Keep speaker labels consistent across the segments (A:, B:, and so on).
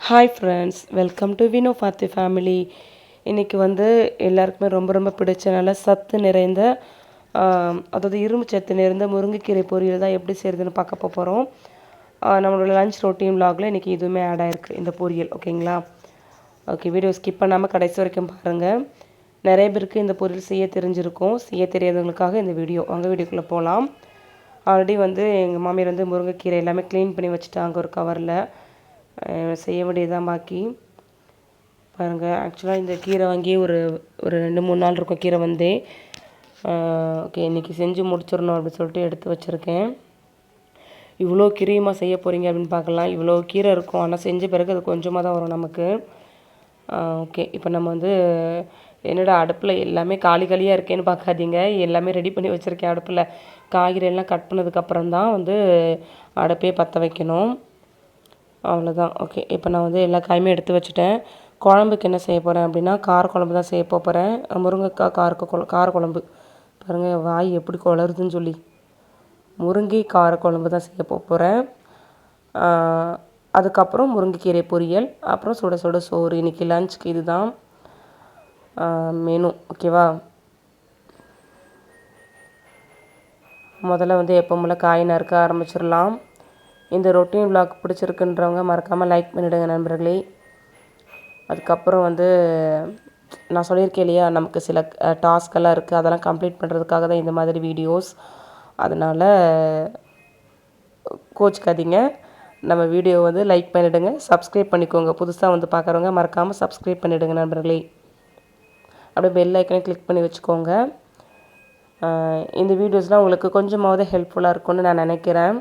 A: Hi friends welcome to Vino Fathi family இன்றைக்கி வந்து எல்லாருக்குமே ரொம்ப ரொம்ப பிடிச்ச நல்ல சத்து நிறைந்த அதாவது இரும்பு சத்து நிறைந்த முருங்கைக்கீரை பொரியல் தான் எப்படி செய்கிறதுன்னு பார்க்க போகிறோம் நம்மளோட லஞ்ச் ரொட்டீன் vlogல இன்றைக்கி இதுவுமே ஆட் ஆகிருக்கு இந்த பொரியல் ஓகேங்களா? ஓகே வீடியோ ஸ்கிப் பண்ணாமல் கடைசி வரைக்கும் பாருங்கள் நிறைய பேருக்கு இந்த பொரியல் செய்ய தெரிஞ்சிருக்கும். செய்ய தெரியாதவங்களுக்காக இந்த வீடியோ அங்கே வீடியோக்குள்ளே போகலாம் ஆல்ரெடி வந்து எங்கள் மாமியார் வந்து முருங்கைக்கீரை எல்லாமே க்ளீன் பண்ணி வச்சுட்டாங்க ஒரு கவரில் செய்ய வேண்டியதுதான் பாக்கி. பாருங்கள் ஆக்சுவலாக இந்த கீரை வாங்கி ஒரு ஒரு ரெண்டு மூணு நாள் இருக்கும் கீரை வந்தே. ஓகே இன்றைக்கி செஞ்சு முடிச்சிடணும் அப்படின்னு சொல்லிட்டு எடுத்து வச்சுருக்கேன். இவ்வளோ கீரையுமா செய்ய போகிறீங்க அப்படின்னு பார்க்கலாம். இவ்வளோ கீரை இருக்கும். ஆனால் செஞ்ச பிறகு அது கொஞ்சமாக தான் வரும் நமக்கு. ஓகே இப்போ நம்ம வந்து என்னடா அடுப்பில் எல்லாமே காலி காலியாக இருக்கேன்னு பார்க்காதீங்க. எல்லாமே ரெடி பண்ணி வச்சுருக்கேன் அடுப்பில். காய்கறி எல்லாம் கட் பண்ணதுக்கப்புறம் தான் வந்து அடுப்பே பற்ற வைக்கணும். அவ்வளோதான் ஓகே இப்போ நான் வந்து எல்லா காயுமே எடுத்து வச்சுட்டேன். குழம்புக்கு என்ன செய்ய போகிறேன் அப்படின்னா கார குழம்பு தான் செய்ய போகிறேன் முருங்கைக்காய் கார குழ கார குழம்பு. பாருங்கள் வாய் எப்படி குளருதுன்னு சொல்லி. முருங்கை கார குழம்பு தான் செய்ய போகிறேன் அதுக்கப்புறம் முருங்கைக்கீரை பொரியல் அப்புறம் சுட சுட சோறு. இன்றைக்கி லஞ்சுக்கு இதுதான். மெனு ஓகேவா முதல்ல வந்து எப்போ போல் காய் நறுக்க ஆரம்பிச்சிடலாம் இந்த ரொட்டீன் விளாக் பிடிச்சிருக்குன்றவங்க மறக்காமல் லைக் பண்ணிவிடுங்க நண்பர்களே. அதுக்கப்புறம் வந்து நான் சொல்லியிருக்கேன் இல்லையா நமக்கு சில டாஸ்கெல்லாம் இருக்குது அதெல்லாம் கம்ப்ளீட் பண்ணுறதுக்காக தான் இந்த மாதிரி வீடியோஸ் அதனால் கோச்சிக்காதீங்க. நம்ம வீடியோ வந்து லைக் பண்ணிவிடுங்க சப்ஸ்கிரைப் பண்ணிக்கோங்க. புதுசாக வந்து பார்க்குறவங்க மறக்காமல் சப்ஸ்கிரைப் பண்ணிவிடுங்க நண்பர்களே. அப்படியே பெல் ஐக்கனை கிளிக் பண்ணி வச்சுக்கோங்க. இந்த வீடியோஸ்லாம் உங்களுக்கு கொஞ்சமாவது ஹெல்ப்ஃபுல்லாக இருக்கும்னு நான் நினைக்கிறேன்.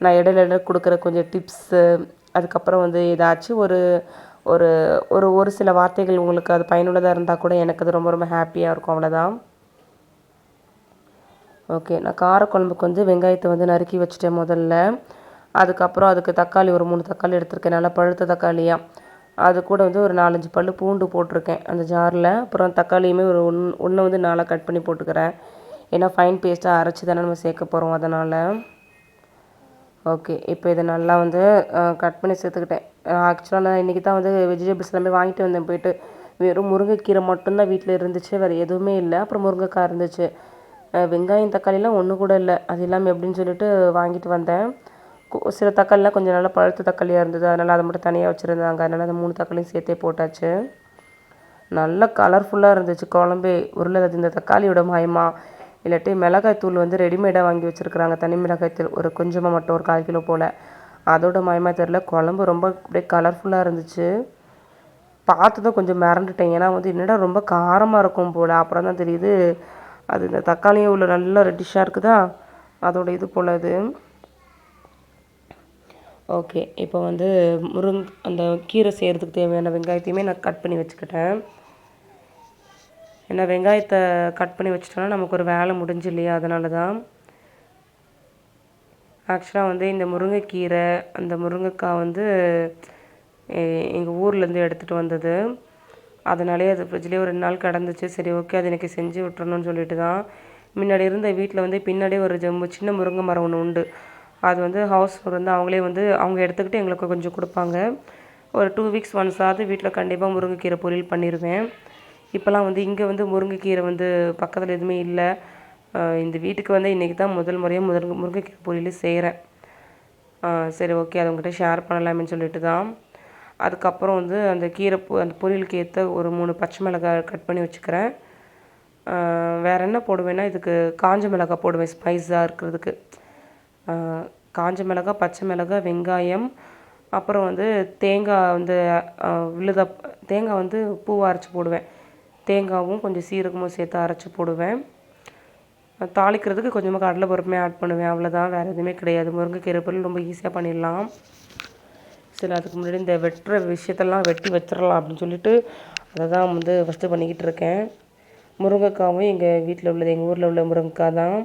A: நான் இடையில இடையில கொடுக்குற கொஞ்சம் டிப்ஸு அதுக்கப்புறம் வந்து ஏதாச்சும் ஒரு ஒரு ஒரு ஒரு சில வார்த்தைகள் உங்களுக்கு அது பயனுள்ளதாக இருந்தால் கூட எனக்கு அது ரொம்ப ரொம்ப ஹாப்பியாக இருக்கும் அவ்வளோதான் ஓகே நான் காரக்குழம்புக்கு வந்து வெங்காயத்தை வந்து நறுக்கி வச்சுட்டேன் முதல்ல. அதுக்கப்புறம் அதுக்கு தக்காளி ஒரு மூணு தக்காளி எடுத்திருக்கேன். நல்லா பழுத்த தக்காளியாக அது கூட வந்து ஒரு நாலஞ்சு பல் பூண்டு போட்டிருக்கேன் அந்த ஜாரில் அப்புறம் தக்காளியுமே ஒரு ஒன் ஒன்று வந்து நாளாக கட் பண்ணி போட்டுக்கிறேன். ஏன்னா ஃபைன் பேஸ்ட்டாக அரைச்சி தானே நம்ம சேர்க்க போகிறோம் அதனால். ஓகே இப்போ இதை நல்லா வந்து கட் பண்ணி சேர்த்துக்கிட்டேன். ஆக்சுவலாக நான் இன்றைக்கி தான் வந்து வெஜிடபிள்ஸ் எல்லாமே வாங்கிட்டு வந்தேன் போயிட்டு. வெறும் முருங்கைக்கீரை மட்டும்தான் வீட்டில் இருந்துச்சு வேறு எதுவுமே இல்லை. அப்புறம் முருங்கைக்காய் இருந்துச்சு. வெங்காயம் தக்காளிலாம் ஒன்று கூட இல்லை. அது இல்லாமல் எப்படின்னு சொல்லிட்டு வாங்கிட்டு வந்தேன். கு- சில தக்காளிலாம் கொஞ்சம் நல்லா பழுத்த தக்காளியாக இருந்தது. அதனால் அதை மட்டும் தனியாக வச்சுருந்தாங்க. அதனால் அந்த மூணு தக்காளியும் சேர்த்தே போட்டாச்சு. நல்ல கலர்ஃபுல்லாக இருந்துச்சு குழம்பே. உருளை அது இந்த தக்காளியோட மயமாக இல்லாட்டி மிளகாய் தூள் வந்து ரெடிமேடாக வாங்கி வச்சுருக்குறாங்க. தனி மிளகாய் தூள் ஒரு கொஞ்சமாக மட்டும் ஒரு கால் கிலோ போல். அதோட மயமாக தெரில குழம்பு ரொம்ப அப்படியே கலர்ஃபுல்லாக இருந்துச்சு. பார்த்ததும் கொஞ்சம் மிரண்டுட்டேன். ஏன்னா வந்து என்னடா ரொம்ப காரமாக இருக்கும் போல். அப்புறம் தான் தெரியுது அது இந்த தக்காளியும் உள்ள நல்லா ரெட்டிஷாக இருக்குதா? அதோட இது போல் அது. ஓகே இப்போ வந்து முருங் அந்த கீரை செய்கிறதுக்கு தேவையான வெங்காயத்தையுமே நான் கட் பண்ணி வச்சுக்கிட்டேன். ஏன்னா வெங்காயத்தை கட் பண்ணி வச்சிட்டோன்னா நமக்கு ஒரு வேலை முடிஞ்சு இல்லையா? அதனால தான் ஆக்சுவலாக வந்து இந்த முருங்கைக்கீரை அந்த முருங்கைக்காய் வந்து எங்கள் ஊர்லேருந்து எடுத்துகிட்டு வந்தது. அதனாலே அது ஃப்ரிட்ஜ்லேயே ஒரு ரெண்டு நாள் கிடந்துச்சு. சரி ஓகே அது எனக்கு செஞ்சு விட்டுறணும்னு சொல்லிட்டு தான் முன்னாடி இருந்த வீட்டில் வந்து பின்னாடியே ஒரு ஜம்பு சின்ன முருங்கை மரம் ஒன்று உண்டு. அது வந்து ஹவுஸ் வந்து அவங்களே வந்து அவங்க எடுத்துக்கிட்டு எங்களுக்கு கொஞ்சம் கொடுப்பாங்க. ஒரு டூ வீக்ஸ் ஒன்ஸாவது வீட்டில் கண்டிப்பாக முருங்கைக்கீரை பொரியல் பண்ணிடுவேன் இப்போலாம் வந்து இங்கே வந்து முருங்கைக்கீரை வந்து பக்கத்தில் எதுவுமே இல்லை. இந்த வீட்டுக்கு வந்து இன்றைக்கி தான் முதல் முறையாக முருங்கை முருங்கைக்கீரை பொரியல் செய்கிறேன் சரி ஓகே அதை உங்கள்கிட்ட ஷேர் பண்ணலாமேன்னு சொல்லிட்டு தான். அதுக்கப்புறம் வந்து அந்த கீரை பொ- அந்த பொரியலுக்கு ஏற்ற ஒரு மூணு பச்சை மிளகாய் கட் பண்ணி வச்சுக்கிறேன். வேறு என்ன போடுவேன்னா இதுக்கு காஞ்ச மிளகாய் போடுவேன் ஸ்பைஸாக இருக்கிறதுக்கு. காஞ்ச மிளகாய் பச்சை மிளகாய் வெங்காயம் அப்புறம் வந்து தேங்காய் வந்து விழுத தேங்காய் வந்து பூவாக அரைச்சி போடுவேன். தேங்காவும் கொஞ்சம் சீரகமும் சேர்த்து அரைச்சி போடுவேன். தாளிக்கிறதுக்கு கொஞ்சமாக கடலை பருப்புமே ஆட் பண்ணுவேன். அவ்வளோதான் வேறு எதுவுமே கிடையாது. முருங்கைக்கீரை பொருள் ரொம்ப ஈஸியாக பண்ணிடலாம். சரி அதுக்கு முன்னாடி இந்த வெட்டுற விஷயத்தெல்லாம் வெட்டி வச்சிடலாம் அப்படின்னு சொல்லிட்டு அதை தான் வந்து ஃபஸ்ட்டு பண்ணிக்கிட்டு இருக்கேன். முருங்கைக்காவும் எங்கள் வீட்டில் உள்ளது எங்கள் ஊரில் உள்ள முருங்கைக்காய் தான்.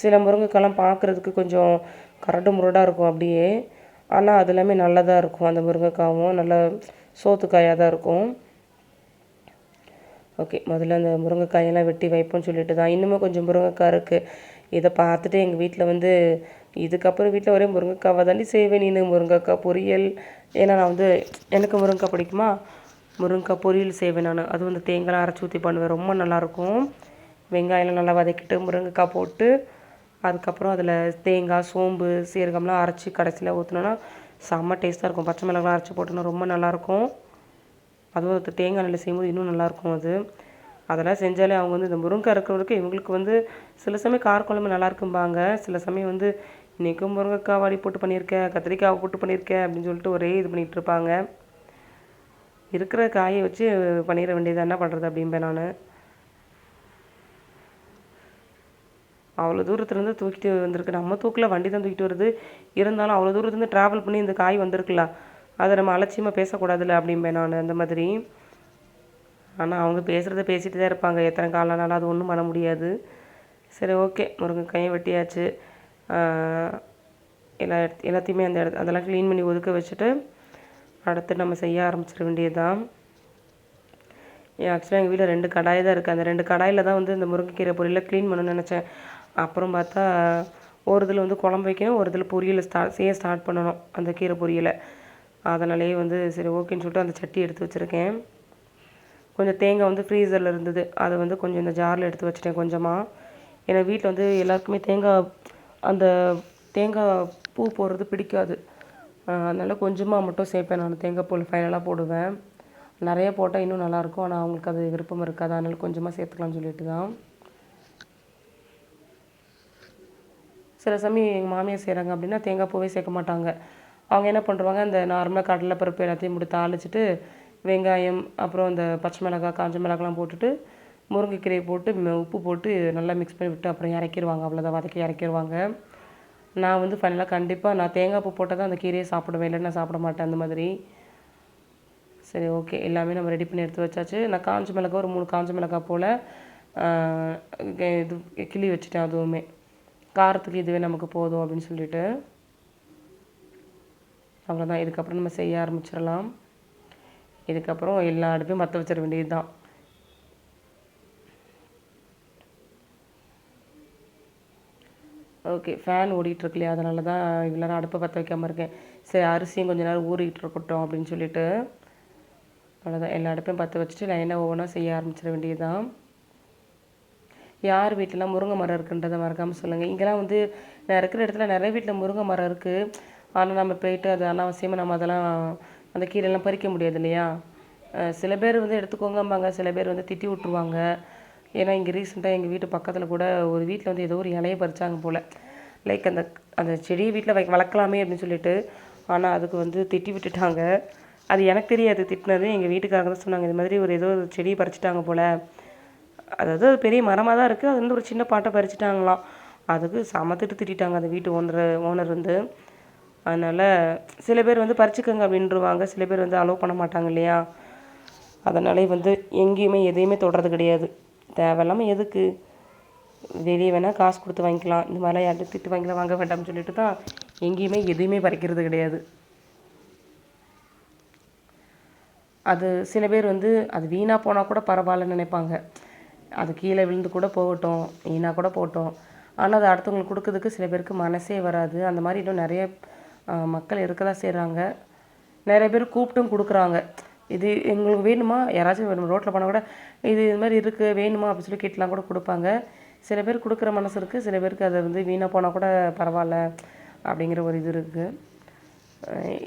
A: சில முருங்கைக்காய்லாம் பார்க்குறதுக்கு கொஞ்சம் கரடு முரடாக இருக்கும் அப்படியே. ஆனால் அது எல்லாமே நல்லதாக இருக்கும். அந்த முருங்கைக்காவும் நல்ல சோத்துக்காயாக தான் இருக்கும். ஓகே முதல்ல அந்த முருங்கைக்காயெல்லாம் வெட்டி வைப்போம்னு சொல்லிட்டு தான். இன்னுமும் கொஞ்சம் முருங்கைக்காய் இருக்குது இதை பார்த்துட்டு எங்கள் வீட்டில் வந்து இதுக்கப்புறம் வீட்டில் ஒரே முருங்கைக்காவை தாண்டி செய்வேன் நீ முருங்கைக்காய் பொரியல். ஏன்னா நான் வந்து எனக்கு முருங்கைக்காய் பிடிக்குமா? முருங்கைக்காய் பொரியல் செய்வேன் நான். அது வந்து தேங்காய் அரைச்சி ஊற்றி பண்ணுவேன். ரொம்ப நல்லாயிருக்கும். வெங்காயம்லாம் நல்லா வதக்கிட்டு முருங்கைக்காய் போட்டு அதுக்கப்புறம் அதில் தேங்காய் சோம்பு சீரகம்லாம் அரைச்சி கடைசியில் ஊற்றினோன்னா செம்ம டேஸ்ட்டாக இருக்கும். பச்சை மிளகாலாம் அரைச்சி போட்டோன்னா ரொம்ப நல்லாயிருக்கும். அதுவும் அது தேங்காய் எண்ணெயில் செய்யும்போது இன்னும் நல்லாயிருக்கும் அது. அதெல்லாம் செஞ்சாலே அவங்க வந்து இந்த முருங்கை இருக்கிறவங்களுக்கு இவங்களுக்கு வந்து சில சமயம் காரக்குழம்பு நல்லா இருக்கும்பாங்க சில சமயம் வந்து இன்றைக்கும் முருங்கைக்காய் வாடி போட்டு பண்ணியிருக்கேன் கத்திரிக்காய் போட்டு பண்ணியிருக்கேன் அப்படின்னு சொல்லிட்டு ஒரே இது பண்ணிகிட்டு இருப்பாங்க. இருக்கிற காயை வச்சு பண்ணிட வேண்டியது என்ன பண்ணுறது அப்படிம்பேன் நான். அவ்வளோ தூரத்துலேருந்து தூக்கிட்டு வந்திருக்கு. நம்ம தூக்கில் வண்டி தான் தூக்கிட்டு வருது. இருந்தாலும் அவ்வளோ தூரத்துலேருந்து ட்ராவல் பண்ணி இந்த காய் வந்திருக்குல்ல. அதை நம்ம அலட்சியமாக பேசக்கூடாதுல்ல அப்படிம்பேன் நான் அந்த மாதிரி. ஆனால் அவங்க பேசுகிறத பேசிட்டு தான் இருப்பாங்க. எத்தனை காலனாலும் அது ஒன்றும் பண்ண முடியாது. சரி ஓகே. முருங்கைக்காயும் வெட்டியாச்சு. எல்லா எல்லாத்தையுமே அந்த இடத்து அதெல்லாம் க்ளீன் பண்ணி ஒதுக்க வச்சுட்டு அடுத்து நம்ம செய்ய ஆரம்பிச்சிட வேண்டியது தான் ஆக்சுவலாக எங்கள் வீட்டில் ரெண்டு கடாய் தான் இருக்குது அந்த ரெண்டு கடாயில் தான் வந்து இந்த முருங்கைக்கீரை பொரியல க்ளீன் பண்ணணும்னு நினச்சேன். அப்புறம் பார்த்தா ஒரு இதில் வந்து குழம்பு வைக்கணும் ஒரு இதில் பொரியலை ஸ்டார்ட் செய்ய ஸ்டார்ட் பண்ணணும் அந்த கீரை பொரியலை. அதனாலேயே வந்து சரி ஓகேன்னு சொல்லிட்டு அந்த சட்டி எடுத்து வச்சுருக்கேன். கொஞ்சம் தேங்காய் வந்து ஃப்ரீசரில் இருந்தது. அதை வந்து கொஞ்சம் இந்த ஜாரில் எடுத்து வச்சிட்டேன் கொஞ்சமாக ஏன்னா வீட்டில் வந்து எல்லாருக்குமே தேங்காய் அந்த தேங்காய் பூ போடுறது பிடிக்காது. அதனால் கொஞ்சமாக மட்டும் சேர்ப்பேன் நான் தேங்காய் பூ ஃபைனலாக போடுவேன். நிறைய போட்டால் இன்னும் நல்லாயிருக்கும் ஆனால் அவங்களுக்கு அது விருப்பம் இருக்காது. அதனால கொஞ்சமாக சேர்த்துக்கலாம்னு சொல்லிட்டு தான். சில சமயம் எங்கள் மாமியார் செய்கிறாங்க அப்படின்னா தேங்காய் பூவே சேர்க்க மாட்டாங்க. அவங்க என்ன பண்ணுறாங்க அந்த நார்மலாக கடலை பருப்பு எல்லாத்தையும் போட்டு தாளிச்சிட்டு வெங்காயம் அப்புறம் இந்த பச்சை மிளகாய் காஞ்ச மிளகாலாம் போட்டுட்டு முருங்கைக்கீரையை போட்டு ம- உப்பு போட்டு நல்லா மிக்ஸ் பண்ணி விட்டு அப்புறம் இறக்கிடுவாங்க அவ்வளோதான் வதக்கி இறக்கிடுவாங்க நான் வந்து ஃபைனலாக கண்டிப்பாக நான் தேங்காய் பூ போட்டால் தான் அந்த கீரையை சாப்பிடுவேன். இல்லைன்னா நான் சாப்பிட மாட்டேன் அந்த மாதிரி. சரி ஓகே எல்லாமே நம்ம ரெடி பண்ணி எடுத்து வச்சாச்சு. நான் காஞ்ச மிளகாய் ஒரு மூணு காஞ்ச மிளகாய் போல் இது கிளி வச்சுட்டேன். அதுவுமே. காரத்துக்கு இதுவே நமக்கு போதும் அப்படின்னு சொல்லிட்டு. அவ்வளோதான் இதுக்கப்புறம் நம்ம செய்ய ஆரம்பிச்சிடலாம். இதுக்கப்புறம் எல்லா அடுப்பையும் மற்ற வச்சிட வேண்டியது தான் ஓகே ஃபேன் ஓடிட்டுருக்கு இல்லையா அதனால தான் இவ்வளோ நேரம் அடுப்பை பற்ற வைக்காமல் இருக்கேன். சரி அரிசியும் கொஞ்ச நேரம் ஊறிக்கிட்டு இருக்கட்டும் அப்படின்னு சொல்லிட்டு அவ்வளோதான் எல்லா அடுப்பையும் பற்ற வச்சுட்டு லைனாக ஒவ்வொன்றா செய்ய ஆரம்பிச்சிட வேண்டியது தான் யார் வீட்டிலலாம் முருங்கை மரம் இருக்குன்றதை மறக்காமல் சொல்லுங்கள் இங்கெல்லாம் வந்து நான் இருக்கிற இடத்துல நிறைய வீட்டில் முருங்கை மரம் இருக்குது ஆனால் நம்ம போயிட்டு அது அனாவசியமாக நம்ம அதெல்லாம் அந்த கீரைலாம் பறிக்க முடியாது இல்லையா? சில பேர் வந்து எடுத்துக்கோங்கம்பாங்க. சில பேர் வந்து திட்டி விட்ருவாங்க ஏன்னா இங்கே ரீசெண்டாக எங்கள் வீட்டு பக்கத்தில் கூட ஒரு வீட்டில் வந்து ஏதோ ஒரு இலையை பறித்தாங்க போல். லைக் அந்த அந்த செடியை வீட்டில் வை வளர்க்கலாமே அப்படின்னு சொல்லிட்டு ஆனால் அதுக்கு வந்து திட்டி விட்டுட்டாங்க. அது எனக்கு தெரியாது. திட்டினது எங்கள் வீட்டுக்காரங்க தான் சொன்னாங்க. இது மாதிரி ஒரு ஏதோ ஒரு செடியை பறிச்சிட்டாங்க போல். அதாவது அது பெரிய மரமாக தான் இருக்குது அது வந்து ஒரு சின்ன பாட்டை பறிச்சிட்டாங்களாம். அதுக்கு சமத்துட்டு திட்டிட்டாங்க அந்த வீட்டு ஓனர் ஓனர் வந்து. அதனால் சில பேர் வந்து பறிச்சுக்கோங்க அப்படின்றவாங்க. சில பேர் வந்து அலோவ் பண்ண மாட்டாங்க இல்லையா? அதனாலே வந்து எங்கேயுமே எதையுமே தொடுறது கிடையாது. தேவையில்லாமல் எதுக்கு? வெளியே வேணால் காசு கொடுத்து வாங்கிக்கலாம். இந்த மாதிரிலாம் யார்கிட்ட திட்டு வாங்கிக்கலாம் வாங்க வேண்டாம்னு சொல்லிட்டு தான் எங்கேயுமே எதையுமே பறிக்கிறது கிடையாது. அது சில பேர் வந்து அது வீணாக போனால் கூட பரவாயில்லன்னு நினைப்பாங்க. அது கீழே விழுந்து கூட போகட்டும் வீணாக கூட போகட்டும். ஆனால் அது அடுத்தவங்களுக்கு கொடுக்கறதுக்கு சில பேருக்கு மனசே வராது. அந்த மாதிரி இன்னும் நிறைய மக்கள் இருக்க தான் செய்கிறாங்க நிறைய பேர் கூப்பிட்டும் கொடுக்குறாங்க. இது எங்களுக்கு வேணுமா? யாராச்சும் வேணும்? ரோட்டில் போனால் கூட இது இது மாதிரி இருக்குது வேணுமா? அப்படின்னு சொல்லி கேட்டுலாம் கூட கொடுப்பாங்க. சில பேர் கொடுக்குற மனசு இருக்குது சில பேருக்கு அதை வந்து வீணாக போனால் கூட பரவாயில்ல அப்படிங்கிற ஒரு இது இருக்குது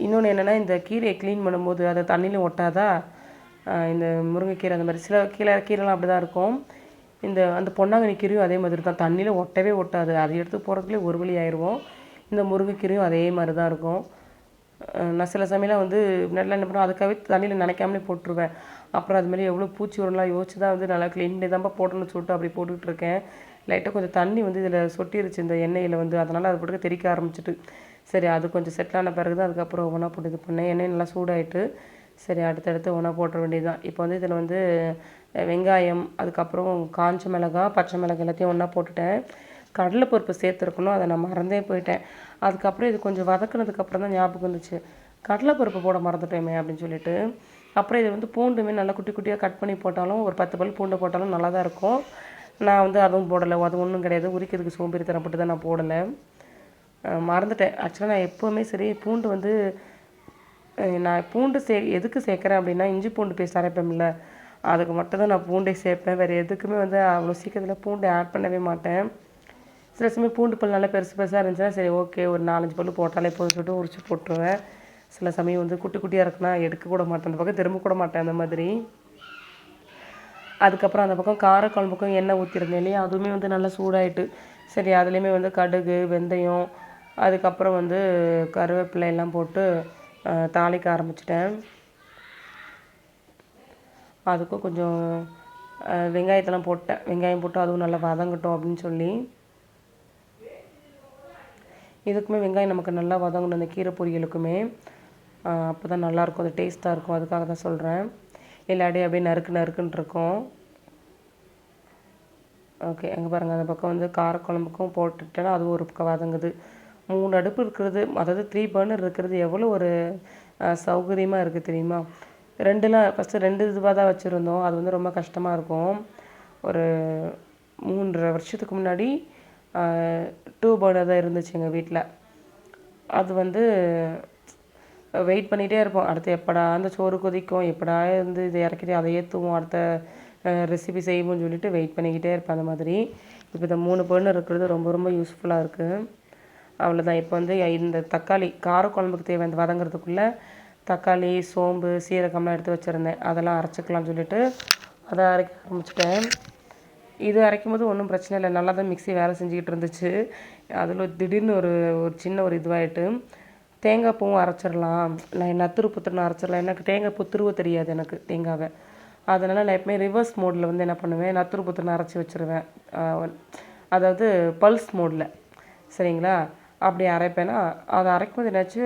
A: இன்னொன்று என்னென்னா இந்த கீரையை க்ளீன் பண்ணும்போது அதை தண்ணியில் ஒட்டாதா இந்த முருங்கைக்கீரை அந்த மாதிரி சில கீரை கீரைலாம் அப்படி தான் இருக்கும். இந்த அந்த பொன்னாங்கண்ணி கீரையும் அதே மாதிரி தான். தண்ணியில் ஒட்டவே ஒட்டாது. அதை எடுத்து போகிறதுக்குள்ளே ஒரு வழி ஆயிடுவோம் இந்த முருங்கைக்கீரையும் அதே மாதிரி தான் இருக்கும் நான் சில சமயம்லாம் வந்து முன்னாடிலாம் என்ன பண்ணுவேன் அதுக்காகவே தண்ணியில் நினைக்காமலே போட்டுருவேன். அப்புறம் அது மாதிரி எவ்வளோ பூச்சி உரம்லாம் யோசிச்சு தான் வந்து நல்லா க்ளீன் பண்ணி தான்ப்பா போடணும்னு சொல்லிட்டு அப்படி போட்டுக்கிட்டு இருக்கேன். லைட்டாக கொஞ்சம் தண்ணி வந்து இதில் சொட்டிருச்சு இந்த எண்ணெயில் வந்து அதனால் அது போட்டு தெறிக்க ஆரம்பிச்சிட்டு. சரி அது கொஞ்சம் செட்டில் ஆன பிறகு தான் அதுக்கப்புறம் ஒன்றா போட்டு இது பண்ணேன். எண்ணெய் நல்லா சூடாயிட்டு சரி அடுத்தடுத்து ஒன்றா போட்டுற வேண்டியது தான் இப்போ வந்து இதில் வந்து வெங்காயம் அதுக்கப்புறம் காஞ்ச மிளகா பச்சை மிளகா எல்லாத்தையும் ஒன்றா போட்டுட்டேன். கடலைப்பருப்பு சேர்த்துருக்கணும் அதை நான் மறந்தே போயிட்டேன். அதுக்கப்புறம் இது கொஞ்சம் வதக்குனதுக்கப்புறம் தான் ஞாபகம் வந்துச்சு. கடலைப்பருப்பு போட மறந்துட்டேமே அப்படின்னு சொல்லிட்டு. அப்புறம் இது வந்து பூண்டுமே நல்லா குட்டி குட்டியாக கட் பண்ணி போட்டாலும் ஒரு பத்து பல் பூண்டு போட்டாலும் நல்லா தான் இருக்கும். நான் வந்து அதுவும் போடலை. அது ஒன்றும் கிடையாது. உரிக்கிறதுக்கு சோம்பேறித்தனப்பட்டு தான் நான் போடலை. மறந்துட்டேன். ஆக்சுவலாக நான் எப்போவுமே சரி பூண்டு வந்து நான் பூண்டு சே எதுக்கு சேர்க்குறேன் அப்படின்னா இஞ்சி பூண்டு பேஸ்ட் அரைப்பேன்ல அதுக்கு மட்டும் தான் நான் பூண்டே சேர்ப்பேன். வேறு எதுக்குமே வந்து அவ்வளோ சீக்கிரத்தில் பூண்டை ஆட் பண்ணவே மாட்டேன். சில சமயம் பூண்டு பல் நல்லா பெருசு பெருசாக இருந்துச்சுன்னா சரி ஓகே ஒரு நாலஞ்சு பல் போட்டாலே போதும் சொல்லிட்டு உரிச்சு போட்டுருவேன். சில சமயம் வந்து குட்டி குட்டியாக இருக்குன்னா எடுக்க கூட மாட்டேன். அந்த பக்கம் திரும்ப கூட மாட்டேன் அந்த மாதிரி. அதுக்கப்புறம் அந்த பக்கம் காரக்குழம்புக்கும் எண்ணெய் ஊற்றிருந்தேன் இல்லையா? அதுவுமே வந்து நல்லா சூடாயிட்டு சரி அதுலேயுமே வந்து கடுகு வெந்தயம் அதுக்கப்புறம் வந்து கருவேப்பிலை எல்லாம் போட்டு தாளிக்க ஆரம்பிச்சிட்டேன். அதுக்கும் கொஞ்சம் வெங்காயத்தெல்லாம் போட்டேன். வெங்காயம் போட்டு அதுவும் நல்லா வதங்கட்டும் அப்படின்னு சொல்லி. இதுக்குமே வெங்காயம் நமக்கு நல்லா வதங்கணும் அந்த கீரை பொரியலுக்குமே. அப்போ தான் நல்லாயிருக்கும் அது டேஸ்ட்டாக இருக்கும். அதுக்காக தான் சொல்கிறேன் இல்லாட்டி அப்படியே நறுக்கு நறுக்குன்னு இருக்கும். ஓகே எங்கே பாருங்கள் அந்த பக்கம் வந்து காரக்குழம்புக்கும் போட்டுட்டேன்னா அதுவும் ஒரு பக்கம் வதங்குது. மூணு அடுப்பு இருக்கிறது அதாவது த்ரீ பர்னர் இருக்கிறது எவ்வளோ ஒரு சௌகரியமாக இருக்குது தெரியுமா? ரெண்டுலாம் ஃபஸ்ட்டு ரெண்டு இதுவாக தான் வச்சுருந்தோம். அது வந்து ரொம்ப கஷ்டமாக இருக்கும். ஒரு மூன்றரை வருஷத்துக்கு முன்னாடி டூ பர்னர் தான் இருந்துச்சு எங்கள் வீட்டில் அது வந்து வெயிட் பண்ணிகிட்டே இருப்போம். அடுத்து எப்படா அந்த சோறு கொதிக்கும் எப்படா வந்து இதை இறக்கிட்டு அதை ஏற்றுவோம் அடுத்த ரெசிபி செய்வோம்னு சொல்லிட்டு வெயிட் பண்ணிக்கிட்டே இருப்பேன் அந்த மாதிரி. இப்போ இந்த மூணு பர்னர் இருக்கிறது ரொம்ப ரொம்ப யூஸ்ஃபுல்லாக இருக்குது அவ்வளோதான் இப்போ வந்து இந்த தக்காளி காரக்குழம்புக்கு தேவை இந்த வதங்குறதுக்குள்ளே தக்காளி சோம்பு சீரகம்லாம் எடுத்து வச்சுருந்தேன். அதெல்லாம் அரைச்சிக்கலாம்னு சொல்லிட்டு அதை அரைக்க ஆரம்பிச்சிட்டேன். இது அரைக்கும் போது ஒன்றும் பிரச்சனை இல்லை. நல்லா தான் மிக்ஸி வேலை செஞ்சுக்கிட்டு இருந்துச்சு. அதில் திடீர்னு ஒரு ஒரு சின்ன ஒரு இதுவாகிட்டு தேங்காய் பூவும் அரைச்சிடலாம். நான் நத்துரு புத்துருன்னு அரைச்சிடலாம். எனக்கு தேங்காய் புத்துருவ தெரியாது எனக்கு தேங்காவை. அதனால் நான் எப்பவுமே ரிவர்ஸ் மோடில் வந்து என்ன பண்ணுவேன்? நத்துரு புத்துருன்னு அரைச்சி வச்சுருவேன். அதாவது பல்ஸ் மோடில் சரிங்களா? அப்படி அரைப்பேன்னா அதை அரைக்கும் போது என்னாச்சு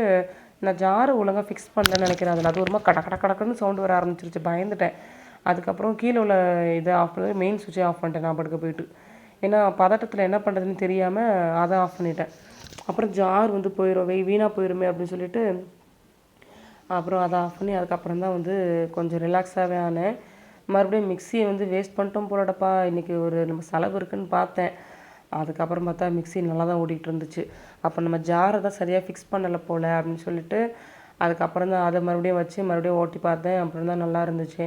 A: நான் ஜாரு ஒழுங்காக ஃபிக்ஸ் பண்ணலன்னு நினைக்கிறேன். அதில் அது ஒருமா கட கட கடக்குன்னு சவுண்டு வர ஆரம்பிச்சிருச்சு. பயந்துட்டேன். அதுக்கப்புறம் கீழே உள்ள இதை ஆஃப் பண்ணி மெயின் சுவிட்சை ஆஃப் பண்ணிட்டேன் நான் படுக்க போயிட்டு. ஏன்னா பதட்டத்தில் என்ன பண்ணுறதுன்னு தெரியாமல் அதை ஆஃப் பண்ணிட்டேன். அப்புறம் ஜார் வந்து போயிடும் வெய் வீணாக போயிருமே அப்படின்னு சொல்லிட்டு அப்புறம் அதை ஆஃப் பண்ணி அதுக்கப்புறம் தான் வந்து கொஞ்சம் ரிலாக்ஸாகவே ஆனேன். மறுபடியும் மிக்சியை வந்து வேஸ்ட் பண்ணிட்டோம் போலடப்பா. இன்றைக்கி ஒரு நம்ம செலவு இருக்குன்னு பார்த்தேன். அதுக்கப்புறம் பார்த்தா மிக்ஸி நல்லா தான் ஓடிக்கிட்டு இருந்துச்சு. அப்போ நம்ம ஜாரை தான் சரியாக ஃபிக்ஸ் பண்ணலை போல் அப்படின்னு சொல்லிட்டு அதுக்கப்புறம் தான் அதை மறுபடியும் வச்சு மறுபடியும் ஓட்டி பார்த்தேன். அப்புறம் தான் நல்லா இருந்துச்சு.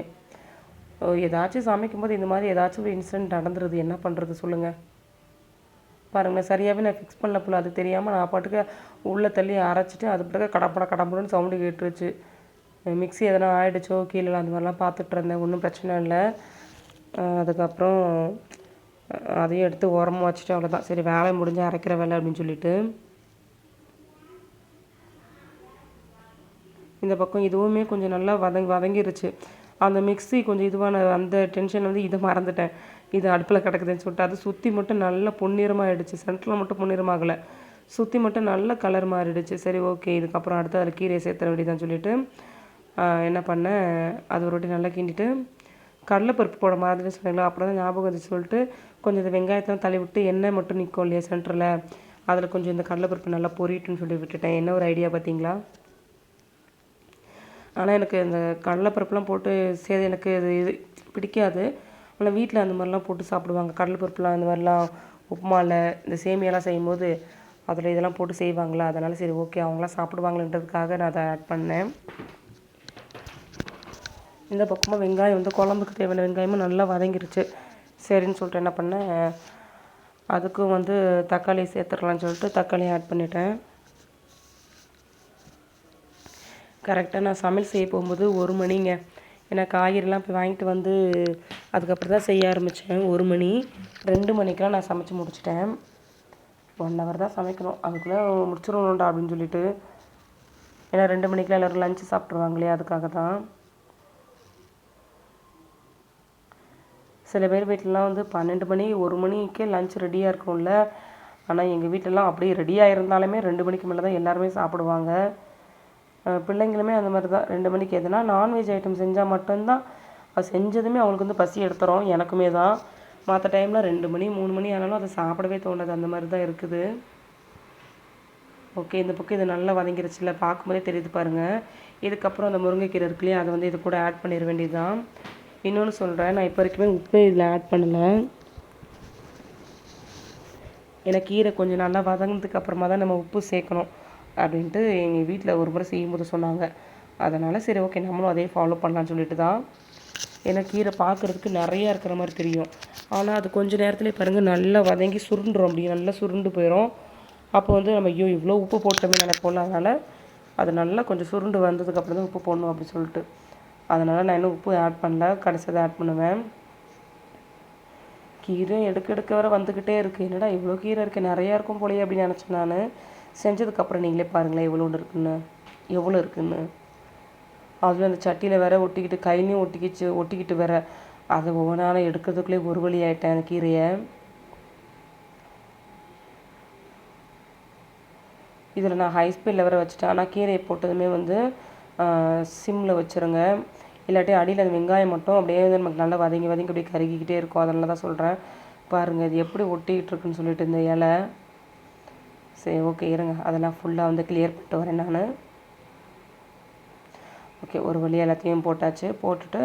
A: ஏதாச்சும் சமைக்கும்போது இந்த மாதிரி ஏதாச்சும் ஒரு இன்சிடென்ட் நடந்துருது என்ன பண்ணுறது சொல்லுங்கள் பாருங்களேன் சரியாகவே நான் ஃபிக்ஸ் பண்ணல போல அது தெரியாமல் நான் பாட்டுக்கு உள்ளே தள்ளி அரைச்சிட்டு அது பாட்டுக்கு கடப்பட கடப்படன்னு சவுண்டு கேட்டுருச்சு. மிக்ஸி எதனா ஆகிடுச்சோ கீழே அந்த மாதிரிலாம் பார்த்துட்டு இருந்தேன் ஒன்றும் பிரச்சனை இல்லை. அதுக்கப்புறம் அதையும் எடுத்து உரமாக வச்சுட்டு அவ்வளோதான் சரி வேலை முடிஞ்சு அரைக்கிற வேலை அப்படின்னு சொல்லிட்டு. இந்த பக்கம் இதுவுமே கொஞ்சம் நல்லா வதங்கி வதங்கிருச்சு. அந்த மிக்ஸி கொஞ்சம் இதுவான அந்த டென்ஷன் வந்து இதை மறந்துட்டேன். இது அடுப்பில் கிடக்குதுன்னு சொல்லிட்டு அது சுற்றி மட்டும் நல்லா பொன்னிறமாகிடுச்சு சென்டரில் மட்டும் பொன்னிறமாகலை. சுற்றி மட்டும் நல்ல கலர் மாறிடுச்சு. சரி ஓகே இதுக்கப்புறம் அடுத்து அதில் கீரையை சேர்த்த வேண்டியதான்னு சொல்லிட்டு என்ன பண்ணேன்? அது ஒரு வாட்டி நல்லா கிண்டிட்டு கடலைப்பருப்பு போட மாதிரி சொன்னீங்களா? அப்புறம் தான் ஞாபகம் வந்துச்சு சொல்லிட்டு கொஞ்சம் இந்த வெங்காயத்தெல்லாம் தள்ளி விட்டு எண்ணெய் மட்டும் நிற்கும் இல்லையா சென்டரில் அதில் கொஞ்சம் இந்த கடலைப்பருப்பு நல்லா பொரியட்டுன்னு சொல்லி விட்டுட்டேன். என்ன ஒரு ஐடியா பார்த்தீங்களா ஆனால் எனக்கு இந்த கடலைப்பருப்புலாம் போட்டு சேர்த்து எனக்கு இது இது பிடிக்காது. ஆனால் வீட்டில் அந்த மாதிரிலாம் போட்டு சாப்பிடுவாங்க. கடலைப்பருப்புலாம் அந்த மாதிரிலாம் உப்புமாவில் இந்த சேமியாலாம் செய்யும்போது அதில் இதெல்லாம் போட்டு செய்வாங்களா? அதனால் சரி ஓகே அவங்களாம் சாப்பிடுவாங்களன்றதுக்காக நான் அதை ஆட் பண்ணேன். இந்த பக்கமாக வெங்காயம் வந்து குழம்புக்கு தேவையான வெங்காயமும் நல்லா வதங்கிருச்சு. சரின்னு சொல்லிட்டு என்ன பண்ணேன் அதுக்கும் வந்து தக்காளி சேர்த்துக்கலாம்னு சொல்லிட்டு தக்காளி ஆட் பண்ணிட்டேன். கரெக்டாக நான் சமையல் செய்ய போகும்போது ஒரு மணிங்க. ஏன்னா காய்கறிலாம் போய் வாங்கிட்டு வந்து அதுக்கப்புறம் தான் செய்ய ஆரம்பித்தேன் ஒரு மணி ரெண்டு மணிக்கெலாம் நான் சமைச்சு முடிச்சிட்டேன். ஒன் ஹவர் தான் சமைக்கணும். அதுக்குள்ளே முடிச்சிடணும்டா அப்படின்னு சொல்லிட்டு. ஏன்னா ரெண்டு மணிக்கெலாம் எல்லோரும் லஞ்சு சாப்பிட்ருவாங்களே அதுக்காக தான். சில பேர் வீட்டிலலாம் வந்து பன்னெண்டு மணி ஒரு மணிக்கே லஞ்ச் ரெடியாக இருக்கும்ல. ஆனால் எங்கள் வீட்டிலலாம் அப்படியே ரெடியாக இருந்தாலுமே ரெண்டு மணிக்கு மேலே தான் எல்லாருமே சாப்பிடுவாங்க. பிள்ளைங்களுமே அந்த மாதிரி தான் ரெண்டு மணிக்கு எதுனா நான்வெஜ் ஐட்டம் செஞ்சால் மட்டும்தான். அது செஞ்சதுமே அவங்களுக்கு வந்து பசி எடுத்துரும். எனக்குமே தான். மற்ற டைமில் ரெண்டு மணி மூணு மணி ஆனாலும் அதை சாப்பிடவே தோணாது. அந்த மாதிரி தான் இருக்குது. ஓகே இந்த பக்கம் இது நல்லா வதங்கிருச்சுல. பார்க்கும்போதே தெரியுது பாருங்கள் இதுக்கப்புறம் அந்த முருங்கைக்கீரை இருக்கு இல்லையா? அதை வந்து இது கூட ஆட் பண்ணிட வேண்டியதுதான். இன்னொன்று சொல்கிறேன் நான் இப்போ வரைக்குமே உப்பு இதில் ஆட் பண்ணலை. ஏன்னா கீரை கொஞ்சம் நல்லா வதங்கினதுக்கு அப்புறமா தான் நம்ம உப்பு சேர்க்கணும். அப்படின்ட்டு எங்கள் வீட்டில் ஒரு முறை செய்யும்போது சொன்னாங்க. அதனால் சரி ஓகே நம்மளும் அதே ஃபாலோ பண்ணலான்னு சொல்லிட்டு தான் ஏன்னா கீரை பார்க்குறதுக்கு நிறையா இருக்கிற மாதிரி தெரியும். ஆனால் அது கொஞ்ச நேரத்துலேயே பாருங்கள் நல்லா வதங்கி சுருண்டுரும் அப்படி நல்லா சுருண்டு போயிடும் அப்போ வந்து நம்ம ஐயோ இவ்வளோ உப்பு போட்டோமே நினைப்போம்ல அதனால் அது நல்லா கொஞ்சம் சுருண்டு வந்ததுக்கப்புறம் தான் உப்பு போடணும் அப்படின்னு சொல்லிட்டு. அதனால் நான் இன்னும் உப்பு ஆட் பண்ணல கடைசியாக ஆட் பண்ணுவேன். கீரை எடுக்க எடுக்க வர வந்துக்கிட்டே இருக்குது என்னடா இவ்வளோ கீரை இருக்குது நிறையா இருக்கும் போலயே அப்படின்னு நினச்சேன் நான். செஞ்சதுக்கப்புறம் நீங்களே பாருங்களேன் எவ்வளோ இருக்குன்னு எவ்வளோ இருக்குன்னு. அதுவும் அந்த சட்டியில் வேற ஒட்டிக்கிட்டு கையிலையும் ஒட்டிக்கிச்சு ஒட்டிக்கிட்டு வேற. அதை ஒவ்வொன்றா எடுக்கிறதுக்குள்ளே ஒரு வழி ஆகிட்டேன் அந்த கீரையை. இதில் நான் ஹை ஸ்பீடில் வேற வச்சுட்டேன். ஆனால் கீரையை போட்டதுமே வந்து சிம்மில் வச்சுருங்க. இல்லாட்டி அடியில் அந்த வெங்காயம் மட்டும் அப்படியே வந்து நமக்கு நல்லா வதங்கி வதங்கி அப்படியே கருகிக்கிட்டே இருக்கும். அதனால தான் சொல்கிறேன் பாருங்கள் இது எப்படி ஒட்டிக்கிட்டு இருக்குன்னு சொல்லிட்டு இந்த இலை. சரி ஓகே இருங்க. அதெல்லாம் ஃபுல்லாக வந்து கிளியர் பண்ணிட்டு வரேன் நான். ஓகே ஒரு வழி எல்லாத்தையும் போட்டாச்சு. போட்டுட்டு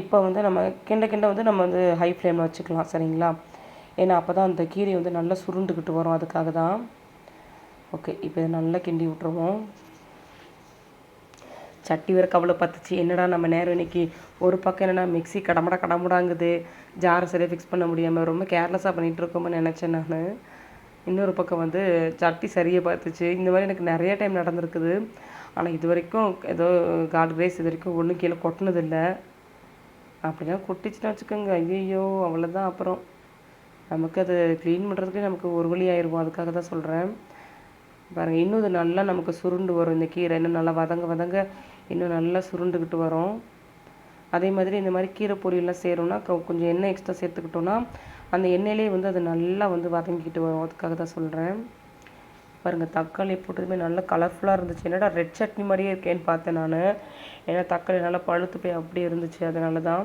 A: இப்போ வந்து நம்ம கிண்ட கிண்ட வந்து நம்ம வந்து ஹை ஃப்ளேமில் வச்சுக்கலாம் சரிங்களா? ஏன்னா அப்போ தான் அந்த கீரை வந்து நல்லா சுருண்டுக்கிட்டு வரும் அதுக்காக தான். ஓகே இப்போ இதை நல்லா கிண்டி விட்ருவோம் சட்டி வேறு கவலை பார்த்துச்சு என்னடா நம்ம நேரம் இன்னைக்கு ஒரு பக்கம் என்னென்னா மிக்ஸி கடமுடா கடமுடாங்குது. ஜாரை சரியாக ஃபிக்ஸ் பண்ண முடியாமல் ரொம்ப கேர்லெஸ்ஸாக பண்ணிகிட்டு இருக்கோம்னு நினச்சேன் நான். இன்னொரு பக்கம் வந்து சட்டி சரியாக பார்த்துச்சு. இந்த மாதிரி எனக்கு நிறைய டைம் நடந்திருக்குது. ஆனால் இது வரைக்கும் ஏதோ காட் கிரேஸ் இது வரைக்கும் ஒன்றும் கீழே கொட்டினதில்லை. அப்படின்னா கொட்டிச்சுன்னா வச்சுக்கோங்க. ஐயோ அவ்வளோதான் அப்புறம். நமக்கு அது க்ளீன் பண்ணுறதுக்கு நமக்கு ஒரு வழி ஆயிடுவோம் அதுக்காக தான் சொல்கிறேன் பாருங்கள் இன்னும் இது நல்லா நமக்கு சுருண்டு வரும். இந்த கீரை இன்னும் நல்லா வதங்க வதங்க இன்னும் நல்லா சுருண்டுக்கிட்டு வரும். அதே மாதிரி இந்த மாதிரி கீரை பொரியெல்லாம் செய்கிறோம்னா கொஞ்சம் எண்ணெய் எக்ஸ்ட்ரா சேர்த்துக்கிட்டோன்னா அந்த எண்ணெயிலே வந்து அது நல்லா வந்து வதங்கிக்கிட்டு வரும். அதுக்காக தான் சொல்கிறேன் பாருங்கள் தக்காளி போட்டதுமே நல்லா கலர்ஃபுல்லாக இருந்துச்சு. என்னடா ரெட் சட்னி மாதிரியே இருக்கேன்னு பார்த்தேன் நான். ஏன்னா தக்காளி நல்லா பழுத்து போய் அப்படியே இருந்துச்சு. அதனால தான்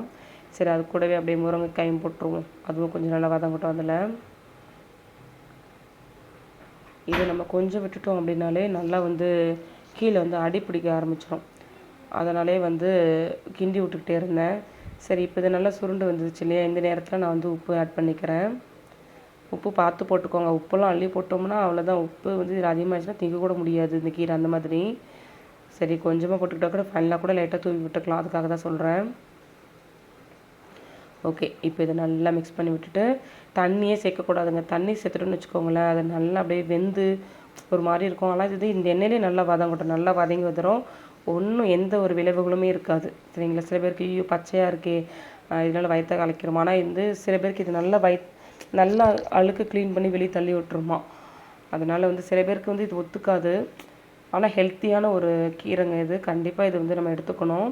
A: சரி அது கூடவே அப்படியே முருங்கைக்காயும் போட்டுருவோம். அதுவும் கொஞ்சம் நல்லா வதங்கட்டும் அதில். இதை நம்ம கொஞ்சம் விட்டுட்டோம் அப்படின்னாலே நல்லா வந்து கீழே வந்து அடி பிடிக்க ஆரம்பிச்சிடும் அதனாலே வந்து கிண்டி விட்டுக்கிட்டே இருந்தேன். சரி இப்போ இது நல்லா சுருண்டு வந்துருச்சு இல்லையா? இந்த நேரத்தில் நான் வந்து உப்பு ஆட் பண்ணிக்கிறேன். உப்பு பார்த்து போட்டுக்கோங்க. உப்பெல்லாம் அள்ளி போட்டோம்னா அவ்வளோதான் உப்பு வந்து இதில் அதிகமாகிடுச்சுன்னா திங்க கூட முடியாது இந்த கீரை அந்த மாதிரி. சரி கொஞ்சமாக போட்டுக்கிட்டா கூட ஃபைனலாக கூட லைட்டாக தூவி விட்டுக்கலாம். அதுக்காக தான் சொல்கிறேன் ஓகே இப்போ இதை நல்லா மிக்ஸ் பண்ணி விட்டுட்டு தண்ணியே சேர்க்கக்கூடாதுங்க. தண்ணி சேர்த்துட்டோன்னு வச்சுக்கோங்களேன். அது நல்லா அப்படியே வெந்து ஒரு மாதிரி இருக்கும். ஆனால் இது இந்த எண்ணெயிலே நல்லா வதங்கட்டும். நல்லா வதங்கி வந்துடும் ஒன்றும் எந்த ஒரு விளைவுகளுமே இருக்காது. சரிங்களா? சில பேருக்கு ஐயோ பச்சையாக இருக்கே. இதனால் இதனால கலைக்கிறோம்? ஆனால் வந்து சில பேருக்கு இது நல்லா வய நல்லா அழுக்கு க்ளீன் பண்ணி வெளியே தள்ளி விட்டுருமா? அதனால் வந்து சில பேருக்கு வந்து இது ஒத்துக்காது. ஆனால் ஹெல்த்தியான ஒரு கீரைங்க இது. கண்டிப்பாக இது வந்து நம்ம எடுத்துக்கணும்.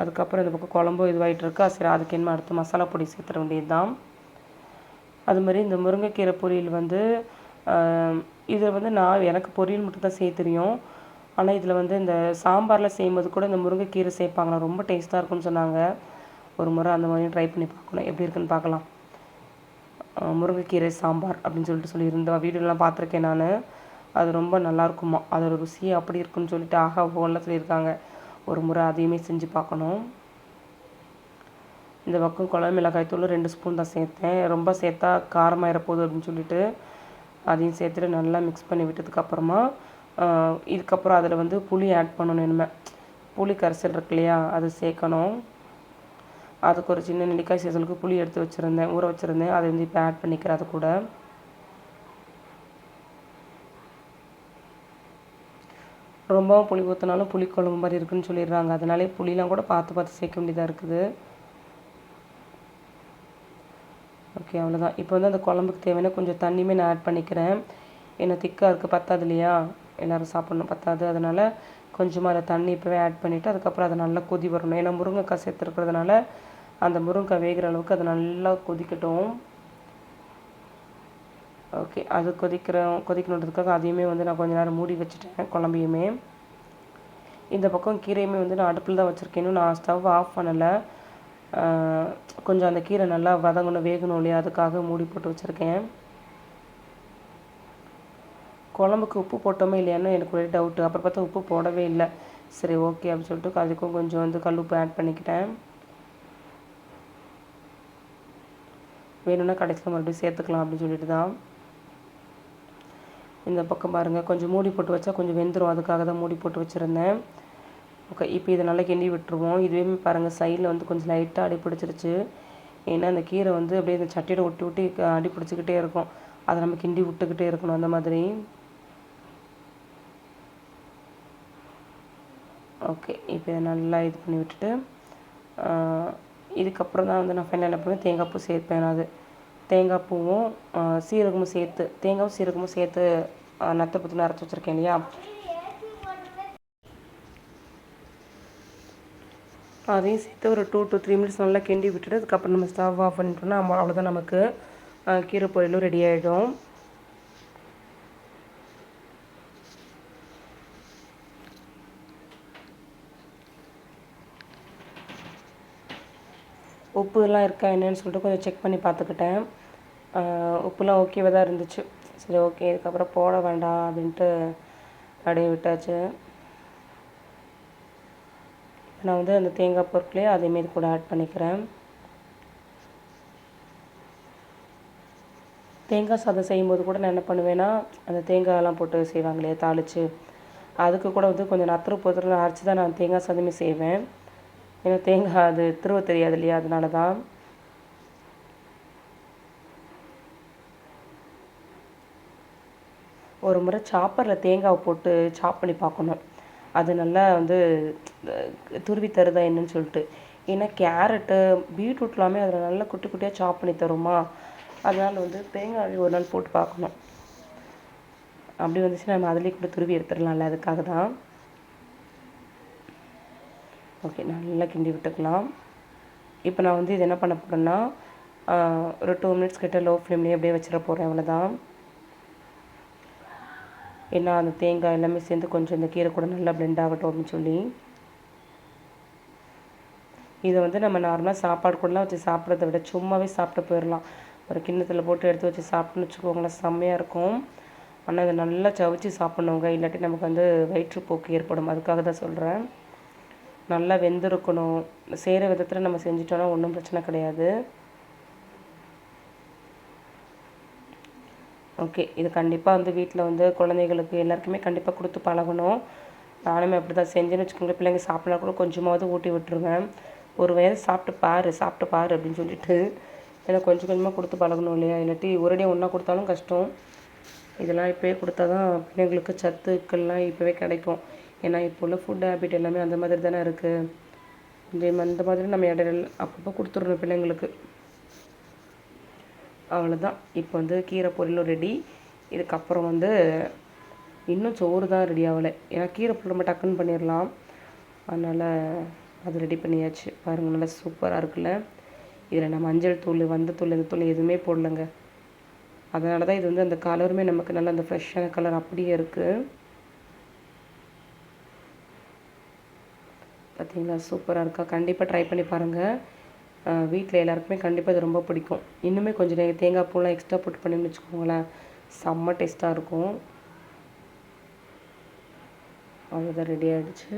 A: அதுக்கப்புறம் இந்த பக்கம் குழம்பும் இதுவாகிட்டுருக்கா சரி அதுக்கு என்ன அடுத்து மசாலா பொடி சேர்த்துற வேண்டியது தான் அது மாதிரி இந்த முருங்கைக்கீரை பொரியல் வந்து இதில் வந்து நான் எனக்கு பொரியல் மட்டும் தான் செய்ய தெரியும். ஆனால் இதில் வந்து இந்த சாம்பாரில் செய்யும்போது கூட இந்த முருங்கைக்கீரை சேர்ப்பாங்களா ரொம்ப டேஸ்ட்டாக இருக்கும்னு சொன்னாங்க. ஒரு முறை அந்த மாதிரி ட்ரை பண்ணி பார்க்கணும். எப்படி இருக்குன்னு பார்க்கலாம். முருங்கைக்கீரை சாம்பார் அப்படின்னு சொல்லிட்டு சொல்லியிருந்தோம் வீடியோலாம் பார்த்துருக்கேன் நான். அது ரொம்ப நல்லாயிருக்குமா அதோட ருசி அப்படி இருக்குன்னு சொல்லிட்டு ஆஹா ஓலாம் சொல்லியிருக்காங்க. ஒரு முறை அதையுமே செஞ்சு பார்க்கணும். இந்த பக்கம் குழம்பு மிளகாய் தூள் ரெண்டு ஸ்பூன் தான் சேர்த்தேன். ரொம்ப சேர்த்தா காரமாக போகுது அப்படின்னு சொல்லிட்டு அதையும் சேர்த்துட்டு நல்லா மிக்ஸ் பண்ணி விட்டதுக்கப்புறமா இதுக்கப்புறம் அதில் வந்து புளி ஆட் பண்ணணும் இனிமே. புளி கரைசல் இருக்கு இல்லையா அது சேர்க்கணும். அதுக்கு ஒரு சின்ன நெல்லிக்காய் சீசலுக்கு புளி எடுத்து வச்சுருந்தேன் ஊற வச்சுருந்தேன். அதை வந்து இப்போ ஆட் பண்ணிக்கிறேன் அது கூட. ரொம்பவும் புளி ஊற்றினாலும் புளிக்குழம்பு மாதிரி இருக்குன்னு சொல்லிடுறாங்க. அதனாலே புளிலாம் கூட பார்த்து பார்த்து சேர்க்க வேண்டியதாக இருக்குது. ஓகே அவ்வளோதான் இப்போ வந்து அந்த குழம்புக்கு தேவையான கொஞ்சம் தண்ணியுமே நான் ஆட் பண்ணிக்கிறேன். ஏன்னா திக்காக இருக்குது பத்தாது இல்லையா? எல்லோரும் சாப்பிட்ணும் பத்தாது. அதனால் கொஞ்சமாக அதில் தண்ணி இப்போவே ஆட் பண்ணிவிட்டு அதுக்கப்புறம் அதை நல்லா கொதி வரணும். ஏன்னா முருங்கைக்காய் சேர்த்துருக்கிறதுனால அந்த முருங்கைக்காய் வேகிற அளவுக்கு அது நல்லா கொதிக்கட்டும். ஓகே அது கொதிக்கிற கொதிக்கணுன்றதுக்காக அதையுமே வந்து நான் கொஞ்ச நேரம் மூடி வச்சுட்டேன் குழம்பையுமே. இந்த பக்கம் கீரையுமே வந்து நான் அடுப்பில் தான் வச்சுருக்கேன். இன்னும் நான் ஸ்டவ் ஆஃப் பண்ணலை. கொஞ்சம் அந்த கீரை நல்லா வதங்கணும் வேகணும் இல்லையா? அதுக்காக மூடி போட்டு வச்சுருக்கேன். குழம்புக்கு உப்பு போட்டோமே இல்லையான்னு எனக்கு ஒரே டவுட்டு அப்புறம் பார்த்தா உப்பு போடவே இல்லை. சரி ஓகே அப்படின்னு சொல்லிட்டு அதுக்கும் கொஞ்சம் வந்து கல் உப்பு ஆட் பண்ணிக்கிட்டேன். வேணும்னா கடைசியில் மறுபடியும் சேர்த்துக்கலாம் அப்படின்னு சொல்லிட்டு தான். இந்த பக்கம் பாருங்கள் கொஞ்சம் மூடி போட்டு வச்சா கொஞ்சம் வெந்துடும் அதுக்காக தான் மூடி போட்டு வச்சுருந்தேன். ஓகே இப்போ இதை நல்லா கிண்டி விட்டுருவோம். இதுவே பாருங்கள் சைடில் வந்து கொஞ்சம் லைட்டாக அடி பிடிச்சிருச்சு. ஏன்னா அந்த கீரை வந்து அப்படியே இந்த சட்டியோட ஒட்டி ஒட்டி அடி பிடிச்சிக்கிட்டே இருக்கும். அதை நம்ம கிண்டி விட்டுக்கிட்டே இருக்கணும் அந்த மாதிரி. ஓகே இப்போ இதை நல்லா இது பண்ணி விட்டுட்டு இதுக்கப்புறம் தான் வந்து நான் ஃபைனல் என்ன பண்ணுவேன்? தேங்காய் பூ சேர்ப்பேன் அது. தேங்காய் பூவும் சீரகமும் சேர்த்து தேங்காயும் சீரகமும் சேர்த்து நத்தை பற்றி அரைச்சி வச்சுருக்கேன் இல்லையா? அதையும் சேர்த்து ஒரு டூ டு த்ரீ மினிட்ஸ் நல்லா கிண்டி விட்டுட்டு அதுக்கப்புறம் நம்ம ஸ்டவ் ஆஃப் பண்ணிட்டோம்னா அவ்வளோதான் நமக்கு கீரை பொரியலும் ரெடி ஆகிடும் உப்புலாம் இருக்கா என்னன்னு சொல்லிட்டு கொஞ்சம் செக் பண்ணி பார்த்துக்கிட்டேன். உப்புலாம் ஓகேவாக தான் இருந்துச்சு. சரி ஓகே இதுக்கப்புறம் போட வேண்டாம் அப்படின்ட்டு அப்படியே விட்டாச்சு. நான் வந்து அந்த தேங்காய் பொருட்களையே அதேமாரி கூட ஆட் பண்ணிக்கிறேன். தேங்காய் சாதம் செய்யும்போது கூட நான் என்ன பண்ணுவேன்னா அந்த தேங்காயெல்லாம் போட்டு செய்வாங்களே தாளித்து அதுக்கு கூட வந்து கொஞ்சம் நத்திர பொத்துரு அரைச்சி தான் நான் தேங்காய் சாதமே செய்வேன். ஏன்னா தேங்காய் அது திருவ தெரியாது இல்லையா? அதனால தான் ஒரு முறை சாப்பரில் தேங்காவை போட்டு சாப் பண்ணி பார்க்கணும். அது நல்லா வந்து துருவி தருதா என்னன்னு சொல்லிட்டு. ஏன்னா கேரட்டு பீட்ரூட்லாமே அதில் நல்லா குட்டி குட்டியாக சாப் பண்ணி தருமா? அதனால் வந்து தேங்காய் ஒரு நாள் போட்டு பார்க்கணும். அப்படி வந்துச்சுன்னா நம்ம அதுலேயே கூட துருவி எடுத்துடலாம்ல அதுக்காக தான் ஓகே நல்லா கிண்டி விட்டுக்கலாம். இப்போ நான் வந்து இது என்ன பண்ண போகிறேன்னா ஒரு டூ மினிட்ஸ் கிட்ட லோ ஃப்ளேம்லேயே அப்படியே வச்சிட போகிறேன் அவ்வளோதான் ஏன்னா அந்த தேங்காய் எல்லாமே சேர்ந்து கொஞ்சம் இந்த கீரை கூட நல்லா பிளெண்ட் ஆகட்டும் அப்படின்னு சொல்லி. இதை வந்து நம்ம நார்மலாக சாப்பாடு கூடலாம் வச்சு சாப்பிட்றத விட சும்மாவே சாப்பிட்டு போயிடலாம் ஒரு கிண்ணத்தில் போட்டு எடுத்து வச்சு சாப்பிட்ணுன்னு வச்சுக்கோங்களேன் செம்மையாக இருக்கும். ஆனால் இதை நல்லா சவிச்சு சாப்பிட்ணுங்க இல்லாட்டி நமக்கு வந்து வயிற்றுப்போக்கு ஏற்படும். அதுக்காக தான் சொல்கிறேன் நல்லா வெந்திருக்கணும். செய்கிற விதத்தில் நம்ம செஞ்சிட்டோன்னா ஒன்றும் பிரச்சனை கிடையாது. ஓகே இது கண்டிப்பாக வந்து வீட்டில் வந்து குழந்தைகளுக்கு எல்லாருக்குமே கண்டிப்பாக கொடுத்து பழகணும். நானுமே அப்படி தான் செஞ்சேன்னு வச்சுக்கோங்களேன். பிள்ளைங்க சாப்பிட்னா கூட கொஞ்சமாவது ஊட்டி விட்டுருவேன் ஒரு வயது சாப்பிட்டு பாரு சாப்பிட்டு பாரு அப்படின்னு சொல்லிட்டு ஏன்னா கொஞ்சம் கொஞ்சமாக கொடுத்து பழகணும் இல்லையா? இல்லாட்டி ஒரேடியாக ஒன்றா கொடுத்தாலும் கஷ்டம். இதெல்லாம் இப்போயே கொடுத்தா தான் பிள்ளைங்களுக்கு சத்துக்கள்லாம் இப்போவே கிடைக்கும். ஏன்னா இப்போ உள்ள ஃபுட் ஹேபிட் எல்லாமே அந்த மாதிரி தானே இருக்குது இதே அந்த மாதிரி நம்ம இடையில அப்பப்போ கொடுத்துடணும் பிள்ளைங்களுக்கு. அவ்வளோதான் இப்போ வந்து கீரை பொரியலும் ரெடி இதுக்கப்புறம் வந்து இன்னும் சோறு தான் ரெடி ஆகலை. ஏன்னா கீரை பொருள் நம்ம டக்குன்னு பண்ணிடலாம் அதனால் அது ரெடி பண்ணியாச்சு. பாருங்கள் நல்லா சூப்பராக இருக்குல்ல. இதில் நான் மஞ்சள் தூள் வந்த தூள் இந்த தூள் எதுவுமே போடலைங்க. அதனால தான் இது வந்து அந்த கலருமே நமக்கு நல்லா அந்த ஃப்ரெஷ்ஷான கலர் அப்படியே இருக்குது பார்த்தீங்களா? சூப்பராக இருக்கா? கண்டிப்பாக ட்ரை பண்ணி பாருங்கள் வீட்டில் எல்லாருக்குமே கண்டிப்பாக இது ரொம்ப பிடிக்கும். இன்னுமே கொஞ்சம் நீங்கள் தேங்காய் பூலாம் எக்ஸ்ட்ரா போட்டு பண்ணின்னு வச்சுக்கோங்களேன் செம்ம டேஸ்ட்டாக இருக்கும். அவ்வளோதான் ரெடி ஆகிடுச்சு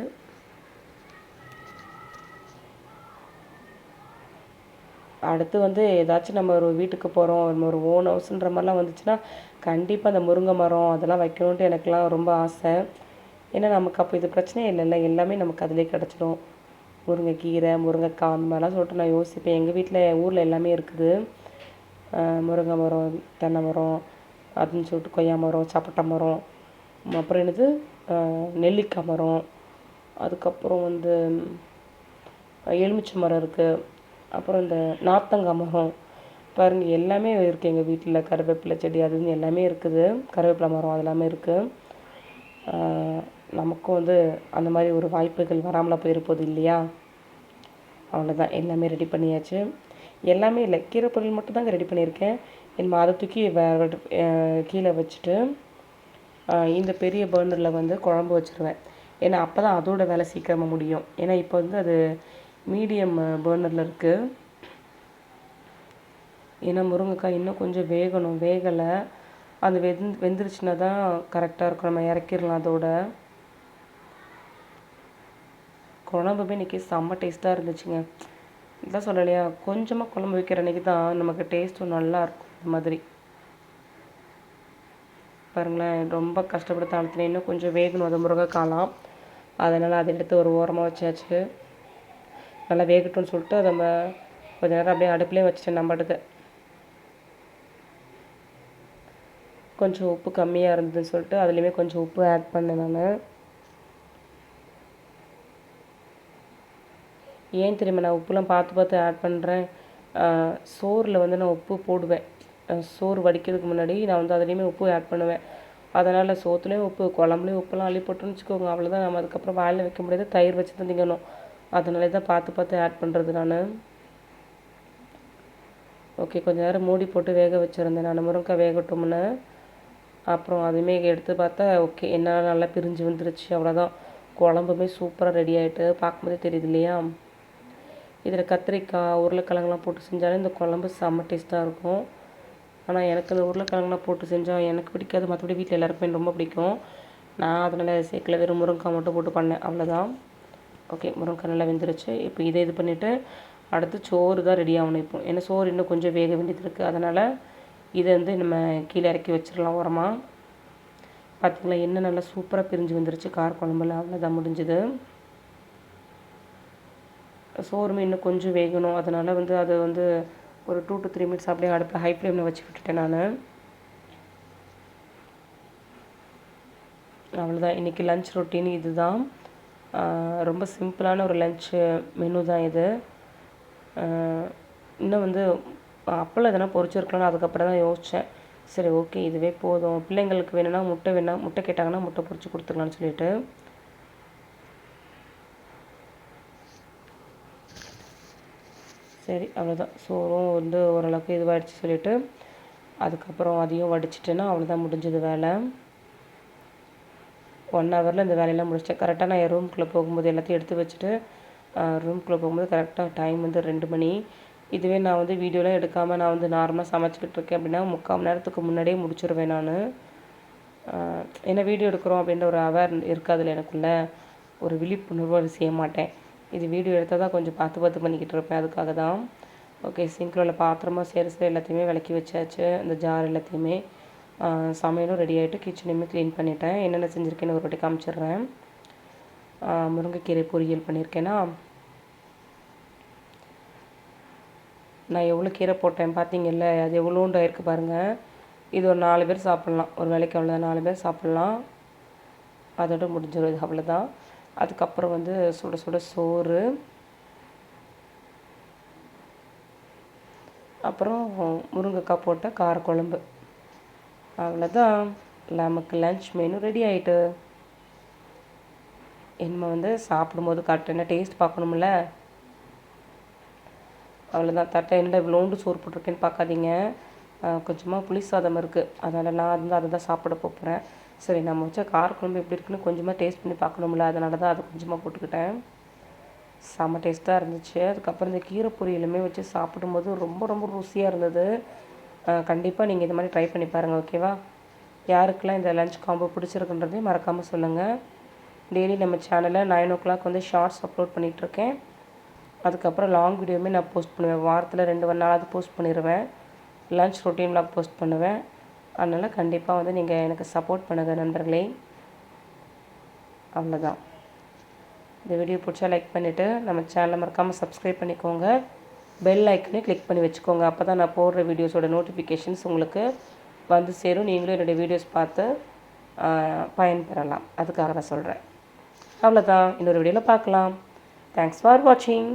A: அடுத்து வந்து ஏதாச்சும் நம்ம ஒரு வீட்டுக்கு போகிறோம் நம்ம ஒரு ஓன் ஹவுஸ்ன்ற மாதிரிலாம் வந்துச்சுன்னா கண்டிப்பாக அந்த முருங்கை மரம் அதெல்லாம் வைக்கணுன்ட்டு எனக்குலாம் ரொம்ப ஆசை. ஏன்னா நமக்கு அப்போ இது பிரச்சனையே இல்லைல்ல. எல்லாமே நமக்கு அதிலே கிடச்சிடும் முருங்கைக்கீரை முருங்கைக்காய் அந்த மாதிரிலாம் சொல்லிட்டு நான் யோசிப்பேன். எங்கள் வீட்டில் ஊரில் எல்லாமே இருக்குது. முருங்கை மரம் தென்னை மரம் அப்படின்னு சொல்லிட்டு கொய்யா மரம் சப்பட்டை மரம் அப்புறம் என்னது? நெல்லிக்காய் மரம் அதுக்கப்புறம் வந்து எலுமிச்சை மரம் இருக்குது அப்புறம் இந்த நார்த்தங்காய் மரம். பாருங்கள் எல்லாமே இருக்குது எங்கள் வீட்டில் கருவேப்பிலை செடி அதுன்னு எல்லாமே இருக்குது. கருவேப்பிலை மரம் அதெல்லாமே இருக்குது நமக்கும் வந்து அந்த மாதிரி ஒரு வாய்ப்புகள் வராமல் போயிருப்போது இல்லையா? அவ்வளோதான் எல்லாமே ரெடி பண்ணியாச்சு. எல்லாமே இல்லை. கீரை பொருள் மட்டும்தாங்க ரெடி பண்ணியிருக்கேன். என் அதை தூக்கி வேறு கீழே வச்சுட்டு இந்த பெரிய பர்னரில் வந்து குழம்பு வச்சுருவேன். ஏன்னா அப்போ தான் அதோட வேலை சீக்கிரமாக முடியும். ஏன்னா இப்போ வந்து அது மீடியம் பர்னரில் இருக்குது ஏன்னா முருங்கைக்காய் இன்னும் கொஞ்சம் வேகணும். வேகலை. அது வெந் வெந்துருச்சுன்னா தான் கரெக்டாக இருக்கும். நம்ம இறக்கிடலாம் அதோட. குழம்புமே இன்றைக்கி செம்ம டேஸ்ட்டாக இருந்துச்சுங்க. இதான் சொல்லலையா? கொஞ்சமாக குழம்பு வைக்கிற அன்றைக்கி தான் நமக்கு டேஸ்ட்டும் நல்லா இருக்கும் இந்த மாதிரி. பாருங்களேன் ரொம்ப கஷ்டப்படுத்த தாழ்த்தினேன் இன்னும் கொஞ்சம் வேகணும். அது முருங்கைக்காலாம் அதனால் அதை எடுத்து ஒரு ஓரமாக வச்சாச்சு. நல்லா வேகட்டும்னு சொல்லிட்டு அதை நம்ம கொஞ்ச நேரம் அப்படியே அடுப்புலேயே வச்சுட்டேன் நம்ம கொஞ்சம் உப்பு கம்மியாக இருந்ததுன்னு சொல்லிட்டு அதுலேயுமே கொஞ்சம் உப்பு ஆட் பண்ணேன் நான். ஏன் தெரியுமா நான் உப்புலாம் பார்த்து பார்த்து ஆட் பண்ணுறேன் சோறில் வந்து நான் உப்பு போடுவேன். சோறு வடிக்கிறதுக்கு முன்னாடி நான் வந்து அதுலேயுமே உப்பு ஆட் பண்ணுவேன். அதனால் சோத்துலேயும் உப்பு குழம்புலையும் உப்புலாம் அள்ளி போட்டோன்னு வச்சுக்கோங்க. அவ்வளோதான் நம்ம அதுக்கப்புறம் வாயில் வைக்க முடியாது. தயிர் வச்சு தான் திங்கணும். அதனால தான் பார்த்து பார்த்து ஆட் பண்ணுறது நான். ஓகே கொஞ்சம் நேரம் மூடி போட்டு வேக வச்சுருந்தேன். நான் முருங்கைக்காய் வேகட்டும்னு. அப்புறம் அதுவுமே எடுத்து பார்த்தா ஓகே என்ன நல்லா பிரிஞ்சு வந்துருச்சு. அவ்வளோதான் குழம்புமே சூப்பராக ரெடி ஆகிட்டு பார்க்கும்போதே தெரியுது இல்லையா? இதில் கத்திரிக்காய் உருளைக்கிழங்குலாம் போட்டு செஞ்சாலே இந்த குழம்பு செம்ம டேஸ்ட்டாக இருக்கும். ஆனால் எனக்கு இந்த உருளைக்கிழங்குலாம் போட்டு செஞ்சால் எனக்கு பிடிக்காது. மற்றபடி வீட்டில் எல்லாருக்குமே ரொம்ப பிடிக்கும். நான் அதனால் சேர்க்கல. வெறும் முருங்கைக்காய் மட்டும் போட்டு பண்ணேன். அவ்வளோதான் ஓகே முருங்கைக்காய் நல்லா வெந்துருச்சு. இப்போ இதை இது பண்ணிவிட்டு அடுத்து சோறு தான் ரெடி ஆகணும் இப்போ. ஏன்னா சோறு இன்னும் கொஞ்சம் வேக வேண்டியது இருக்குது அதனால் இதை வந்து நம்ம கீழே இறக்கி வச்சிடலாம் உரமாக பார்த்திங்களா என்ன நல்லா சூப்பராக பிரிஞ்சு வந்துருச்சு. கார குழம்புல. அவ்வளோதான் முடிஞ்சுது. சோறுமே இன்னும் கொஞ்சம் வேகணும். அதனால் வந்து அது வந்து ஒரு டூ டு த்ரீ மினிட்ஸ் அப்படியே அடுப்பில் ஹை ஃப்ளேமில் வச்சு விட்டுட்டேன் நான். அவ்வளோதான் இன்றைக்கி லஞ்ச் ரொட்டீன் இது தான் ரொம்ப சிம்பிளான ஒரு லஞ்ச் மெனு தான் இது. இன்னும் வந்து அப்பளம் எதனா பொரிச்சிருக்கலாம் அதுக்கப்புறம் தான் யோசித்தேன் சரி ஓகே இதுவே போதும். பிள்ளைங்களுக்கு வேணும்னா முட்டை வேணா முட்டை கேட்டாங்கன்னா முட்டை பொரிச்சு கொடுத்துக்கலாம்னு சொல்லிட்டு. சரி அவ்வளோதான் சோறும் வந்து ஓரளவுக்கு இதுவாகிடுச்சு சொல்லிட்டு அதுக்கப்புறம் அதையும் வடிச்சிட்டேன்னா அவ்வளோதான் முடிஞ்சது வேலை. ஒன் ஹவரில் இந்த வேலையெல்லாம் முடிச்சிட்டேன். கரெக்டாக நான் என் ரூம்குள்ளே போகும்போது எல்லாத்தையும் எடுத்து வச்சுட்டு ரூம்குள்ளே போகும்போது கரெக்டாக டைம் வந்து ரெண்டு மணி. இதுவே நான் வந்து வீடியோலாம் எடுக்காமல் நான் வந்து நார்மலாக சமைச்சிக்கிட்டு இருக்கேன் அப்படின்னா முக்கால் மணி நேரத்துக்கு முன்னாடியே முடிச்சிருவேன் நான். ஏன்னா வீடியோ எடுக்கிறோம் அப்படின்ற ஒரு அவேர் இருக்காதுல்ல எனக்குள்ளே. ஒரு விழிப்புணர்வு அது செய்ய மாட்டேன். இது வீடியோ எடுத்தால் தான் கொஞ்சம் பார்த்து பார்த்து பண்ணிக்கிட்டு இருப்பேன். அதுக்காக தான். ஓகே சிங்கில் உள்ள பாத்திரமாக சேர எல்லாத்தையுமே விளக்கி வச்சாச்சு. அந்த ஜார் எல்லாத்தையுமே சமையலும் ரெடி ஆகிட்டு கிச்சனையுமே க்ளீன் பண்ணிட்டேன். என்னென்ன செஞ்சுருக்கேன்னு ஒரு வாட்டி காமிச்சிடுறேன். முருங்கைக்கீரை பொரியல் பண்ணியிருக்கேன்னா நான் எவ்வளோ கீரை போட்டேன் பார்த்தீங்கல்ல அது எவ்வளோண்டு இருக்குது பாருங்கள் இது ஒரு நாலு பேர் சாப்பிட்லாம். ஒரு வேலைக்கு அவ்வளோதான் நாலு பேர் சாப்பிட்லாம். அதோட முடிஞ்சிடும் இது அவ்வளோதான் அதுக்கப்புறம் வந்து சுட சுட சோறு. அப்புறம் முருங்கைக்காய் போட்ட காரக்குழம்பு. அவ்வளோதான் நமக்கு லஞ்ச் மெனு ரெடி ஆகிட்டு இனிமே வந்து சாப்பிடும்போது கரெக்டான டேஸ்ட் பார்க்கணும்ல. அவ்வளோதான் தட்டை என்ன இவ்வளோண்டு சோறு போட்டிருக்கேன்னு பார்க்காதீங்க. கொஞ்சமாக புளி சாதம் இருக்குது அதனால் நான் வந்து அதை தான் சாப்பிட போகிறேன் சரி நம்ம வச்ச காரக்குழம்பு எப்படி இருக்குன்னு கொஞ்சமாக டேஸ்ட் பண்ணி பார்க்கணும்ல அதனால தான் அதை கொஞ்சமாக போட்டுக்கிட்டேன். செம்ம டேஸ்ட்டாக இருந்துச்சு. அதுக்கப்புறம் இந்த கீரை பொரியலுமே வச்சு சாப்பிடும்போது ரொம்ப ரொம்ப ருசியாக இருந்தது. கண்டிப்பாக நீங்கள் இது மாதிரி ட்ரை பண்ணி பாருங்கள் ஓகேவா யாருக்கெல்லாம் இந்த லஞ்ச் காம்போ பிடிச்சிருக்குன்றதையும் மறக்காமல் சொல்லுங்கள் டெய்லி நம்ம சேனலில் நைன் ஓ கிளாக் வந்து ஷார்ட்ஸ் அப்லோட் பண்ணிகிட்ருக்கேன் அதுக்கப்புறம் லாங் வீடியோவுமே நான் போஸ்ட் பண்ணுவேன். வாரத்தில் ரெண்டு நாளாவது போஸ்ட் பண்ணிடுவேன் லஞ்ச் ரொட்டீன் vlog போஸ்ட் பண்ணுவேன். அதனால் கண்டிப்பாக வந்து நீங்கள் எனக்கு சப்போர்ட் பண்ணுங்கள் நண்பர்களே. அவ்வளோதான் இந்த வீடியோ பிடிச்சா லைக் பண்ணிவிட்டு நம்ம சேனலை மறக்காமல் சப்ஸ்கிரைப் பண்ணிக்கோங்க. பெல் ஐக்கனே கிளிக் பண்ணி வச்சுக்கோங்க. அப்போ தான் நான் போடுற வீடியோஸோட நோட்டிஃபிகேஷன்ஸ் உங்களுக்கு வந்து சேரும். நீங்களும் என்னுடைய வீடியோஸ் பார்த்து பயன்பெறலாம் அதுக்காக தான் சொல்கிறேன் அவ்வளோதான் இன்னொரு வீடியோவில் பார்க்கலாம். தேங்க்ஸ் ஃபார் வாட்சிங்